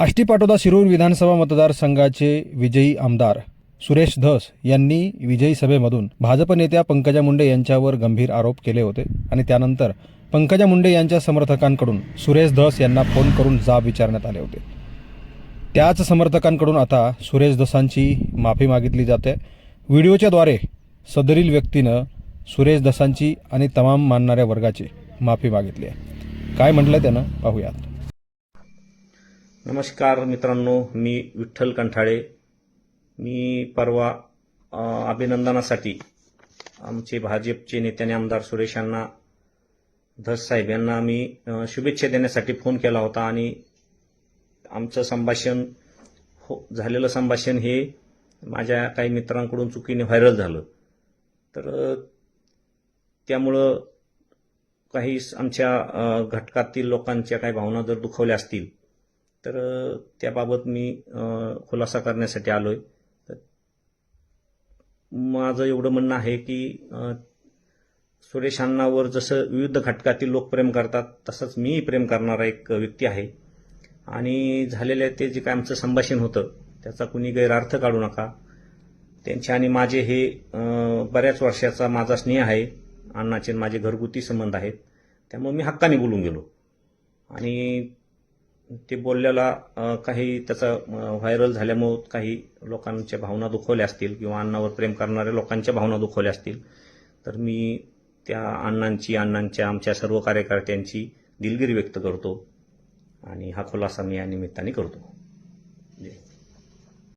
आष्टी पाटोदा शिरूर विधानसभा मतदारसंघाचे विजयी आमदार सुरेश धस यांनी विजयी सभेमधून भाजप नेत्या पंकजा मुंडे यांच्यावर गंभीर आरोप केले होते आणि त्यानंतर पंकजा मुंडे यांच्या समर्थकांकडून सुरेश धस यांना फोन करून जाब विचारण्यात आले होते. त्याच समर्थकांकडून आता सुरेश धसांची माफी मागितली जाते. व्हिडिओच्याद्वारे सदरील व्यक्तीनं सुरेश धसांची आणि तमाम मानणाऱ्या वर्गाची माफी मागितली आहे. काय म्हटलं त्यानं? पाहूयात. नमस्कार मित्रांनो मी विठ्ठल कंठाळे. मी परवा अभिनंदनासाठी आमचे भाजपचे नेत्याने आमदार सुरेश यांना धस साहेब यांना मी शुभेच्छा देण्यासाठी फोन केला होता आणि आमचं संभाषण हो झालेलं संभाषण हे माझ्या काही मित्रांकडून चुकीने व्हायरल झालं. तर त्यामुळं काही आमच्या घटकातील लोकांच्या काही भावना जर दुखवल्या असतील तर त्याबाबत मी खुलासा करण्यासाठी आलो तर माझं एवढं म्हणणं आहे की सुरेश अण्णावर जसं विविध घटकातील लोक प्रेम करतात तसंच मी प्रेम करणारा एक व्यक्ती आहे. आणि झालेलं ते जे काय आमचं संभाषण होतं त्याचा कुणी गैरअर्थ काढू नका. त्यांचे आणि माझे हे बऱ्याच वर्षाचा माझा स्नेह आहे. अण्णाचे आणि माझे घरगुती संबंध आहेत. त्यामुळे मी हक्काने बोलून गेलो. आणि ते बोलल्याला काही त्याचा व्हायरल झाल्यामुळं काही लोकांच्या भावना दुखवल्या असतील किंवा अण्णावर प्रेम करणाऱ्या लोकांच्या भावना दुखवल्या असतील. तर मी त्या अण्णांची अण्णांच्या आमच्या सर्व कार्यकर्त्यांची दिलगिरी व्यक्त करतो आणि हा खुलासा मी या निमित्ताने करतो.